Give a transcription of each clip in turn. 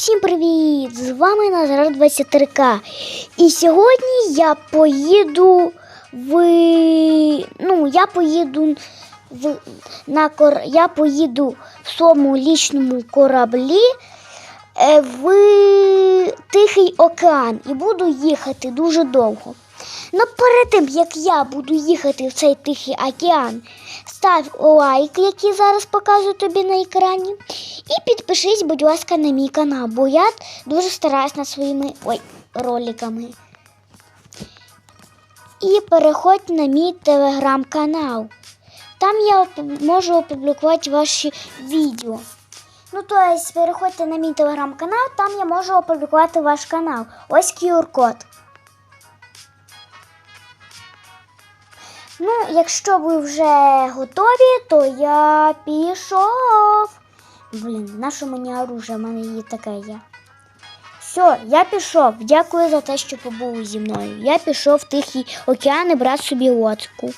всім привіт! З вами Назар 23К. І сьогодні я поїду в. Ну, я поїду в на кор... я поїду в своєму лічному кораблі е, в Тихий океан і буду їхати дуже довго. Ну, перед тим, як я буду їхати в цей Тихий океан, став лайк, який зараз показую тобі на екрані. І підпишись, будь ласка, на мій канал, бо я дуже стараюсь над своїми ой, роликами. І переходь на мій телеграм-канал. Там я можу опублікувати ваші відео. Ну, то есть, переходьте на мій телеграм-канал, там я можу опублікувати ваш канал. Ось QR-код. Ну, якщо ви вже готові, то я пішов. Блін, на що мені оружие? У мене є таке є. Все, я пішов. Дякую за те, що побули зі мною. Я пішов в Тихий океан і брати собі лодку.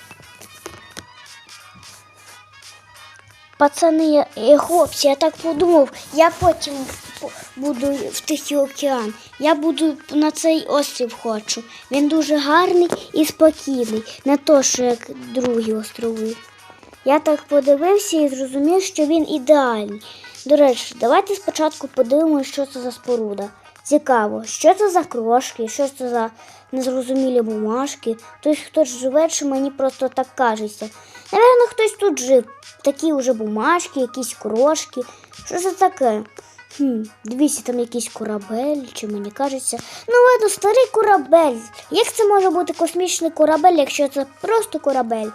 Пацани і хлопці, я так подумав, я потім по- буду в Тихий океан. Я буду на цей острів хочу. Він дуже гарний і спокійний, не то, що як другі острови. Я так подивився і зрозумів, що він ідеальний. До речі, давайте спочатку подивимося, що це за споруда. Цікаво, що це за крошки, що це за незрозумілі бумажки. Хтось хтось живе, чи мені просто так кажеться. Навірно, хтось тут жив. Такі вже бумажки, якісь крошки. Що це таке? Хм, дивіться, там якийсь корабель, чи мені кажеться. Ну, ладно, старий корабель. Як це може бути космічний корабель, якщо це просто корабель?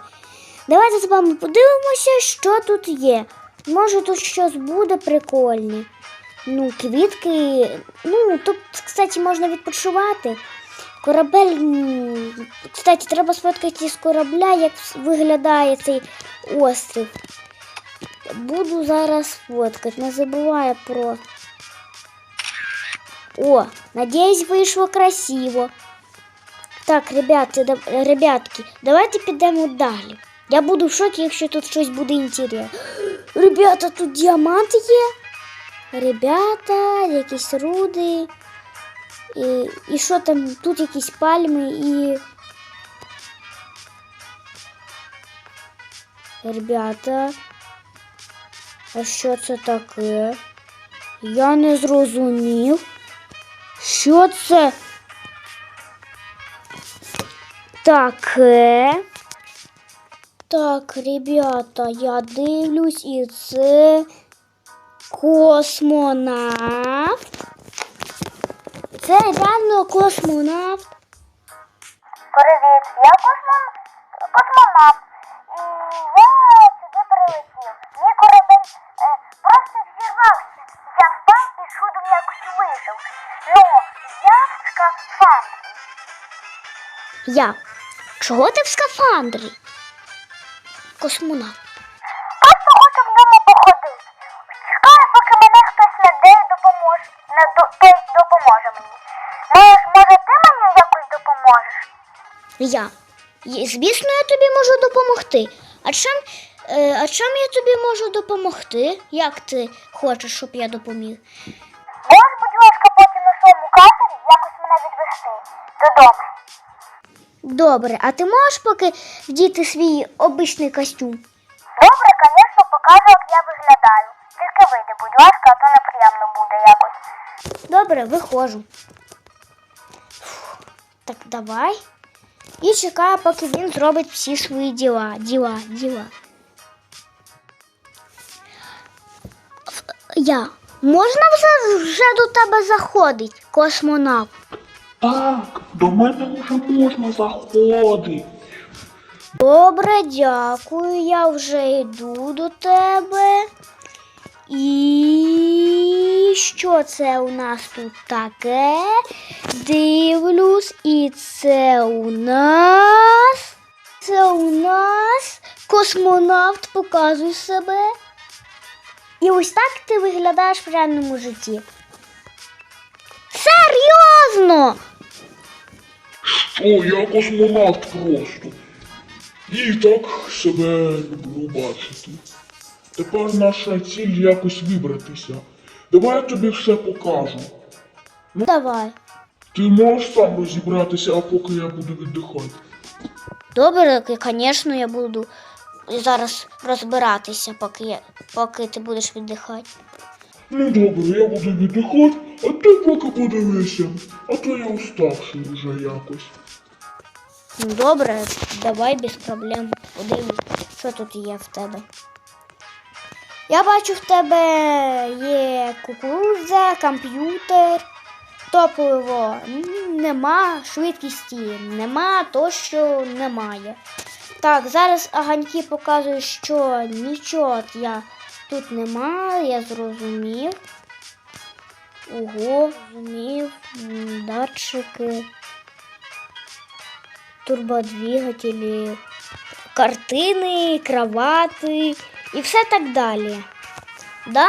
Давайте з вами подивимося, що тут є. Може, тут щось буде прикольне. Ну, квітки. Ну, тут, кстати, можна відпочивати. Корабель. Кстати, треба сфоткати з корабля, як виглядає цей острів. Буду зараз фоткати, не забуваю про. О, надіюсь, вийшло красиво. Так, ребята, да- ребятки, давайте підемо далі. Я буду в шокі, якщо тут щось буде інтересне. Ребята, тут діаманти є. Ребята, якісь руди. І, і що там? Тут якісь пальми і. Ребята. А що це таке? Я не зрозумів. Що це таке? Так, ребята, я дивлюсь, і це космонавт. Це реально космонавт. Привіт, я космон... космонавт. І я сюди прилетів. Мій корабель е, просто взірвався. Я впав і чудом якось Ну, я в скафандрі. Я. Чого ти в скафандрі? Космонавт. Просто хочу в ньому походити. Чекаю, поки мене хтось наде допоможе. Не до... той допоможе мені. Ну, може, ти мені якось допоможеш? Я. Є- Звісно, я тобі можу допомогти. А чим, е, а чим я тобі можу допомогти? Як ти хочеш, щоб я допоміг? Можеш, будь ласка, потім на своєму катері якось мене відвести додому. Добре, а ти можеш поки вдіти свій обичний костюм? Добре, звісно, покажу, як я виглядаю. Тільки вийди, будь ласка, а то неприємно буде якось. Добре, виходжу. Фух, Так, давай. І чекаю, поки він зробить всі свої діла. Діла, діла. Я. Можна вже, вже до тебе заходить, космонавт? Так, до мене вже можна заходити. Добре, дякую. Я вже йду до тебе. І що це у нас тут таке? Дивлюсь, і це у нас. Це у нас космонавт показує себе. І ось так ти виглядаєш в реальному житті. Серйозно! Що я космонавт просто. І так себе люблю бачити. Тепер наша ціль якось вибратися Давай я тобі все покажу. Ну, давай. Ти можеш сам розібратися, а поки я буду віддихати. Добре, звісно, я буду зараз розбиратися, поки, я, поки ти будеш віддихати. Ну добре, я буду віддихати, а ти поки подивися. А то я уставший вже якось. Ну добре, давай без проблем. Подивись, що тут є в тебе. Я бачу, в тебе є кукурудза, комп'ютер, топливо нема, швидкісті нема, то що немає. Так, зараз аганьки показують, що нічого я тут нема, я зрозумів. Ого, зрозумів, датчики турбодвигателі, картини, кровати і все так далі. Да?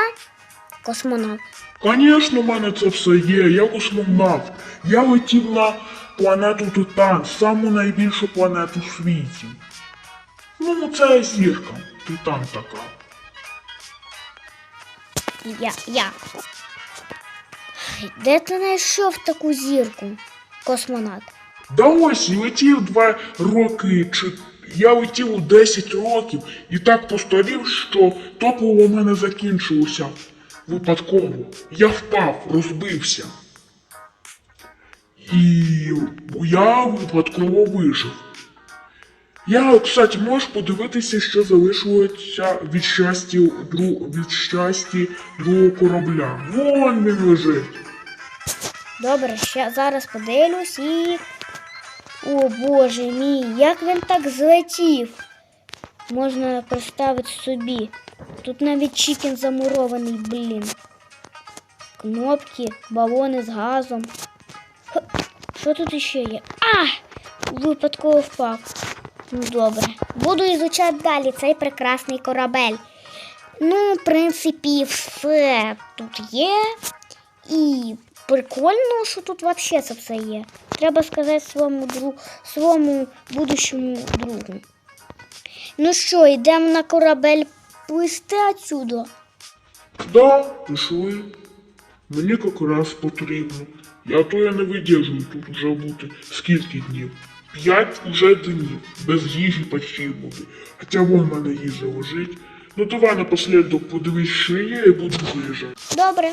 Космонавт. Звісно, в мене це все є, я космонавт. Я летів на планету Титан, саму найбільшу планету в світі. Ну, це зірка, Титан така. Я. я. Де ти знайшов таку зірку? Космонавт. Да ось, летів два роки, чи я летів 10 років і так постарів, що топливо в мене закінчилося випадково. Я впав, розбився. І я випадково вижив. Я, кстати, можеш подивитися, що залишилося від щастя, дру, від щастя другого корабля. Вон він лежить. Добре, ще зараз подивлюсь і. О боже мій, як він так злетів. Можна представити собі. Тут навіть чікен замурований, блін. Кнопки, балони з газом. Що тут іще є? А! Випадково впав. Ну добре. Буду ізучати далі цей прекрасний корабель. Ну, в принципі, все тут є. І прикольно, що тут взагалі це все є. Треба сказати своєму другу, своєму будущому другу. Ну що, йдемо на корабель плисти отсюда. Да, пішли. Мені якраз потрібно. Я то я не видержую тут вже бути. Скільки днів? П'ять уже днів. Без їжі почти. Хоча вон в мене їжа лежить. Ну давай напослідок подивись, що є, і буду виїжджати. Добре.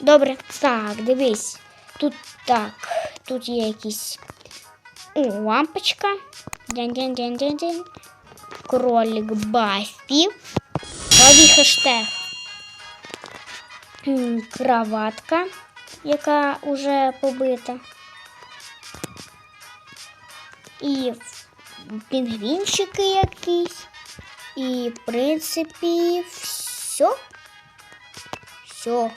Добре. Так, дивись. Тут так. Тут є якісь О, лампочка. Дянь-дянь-дянь-дянь-дянь. Кролик Басті. Новий хештег. Кроватка, яка вже побита. І пінгвінчики якісь. І, в принципі, все. Все.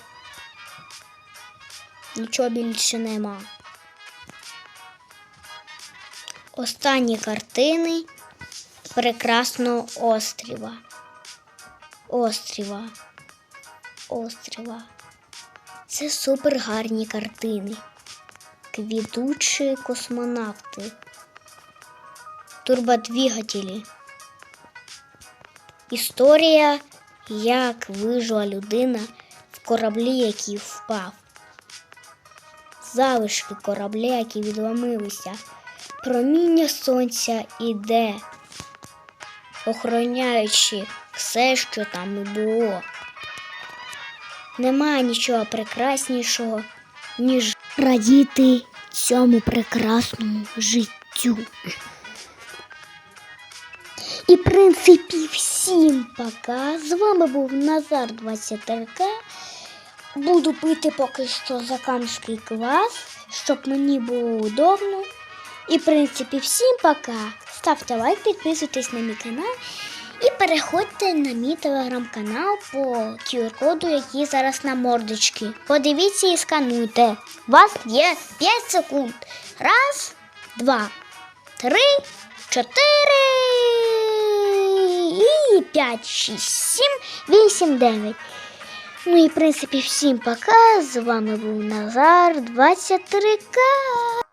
Нічого більше нема. Останні картини прекрасного острова. Острова. Острова. Це супер гарні картини. Квітучі космонавти. Турбодвигателі. Історія, як вижила людина в кораблі, який впав. Залишки корабля, які відломилися. Проміння сонця іде, охороняючи все, що там і було. Немає нічого прекраснішого, ніж радіти цьому прекрасному життю. І, в принципі, всім пока. З вами був Назар 23К. Буду пити поки що закамський квас, щоб мені було удобно. І, в принципі, всім пока. Ставте лайк, підписуйтесь на мій канал і переходьте на мій телеграм-канал по QR-коду, який зараз на мордочці. Подивіться і скануйте. У вас є 5 секунд. Раз, два, три, чотири і п'ять, шість, сім, вісім, дев'ять. Ну і в принципі всім пока. З вами був Назар 23К.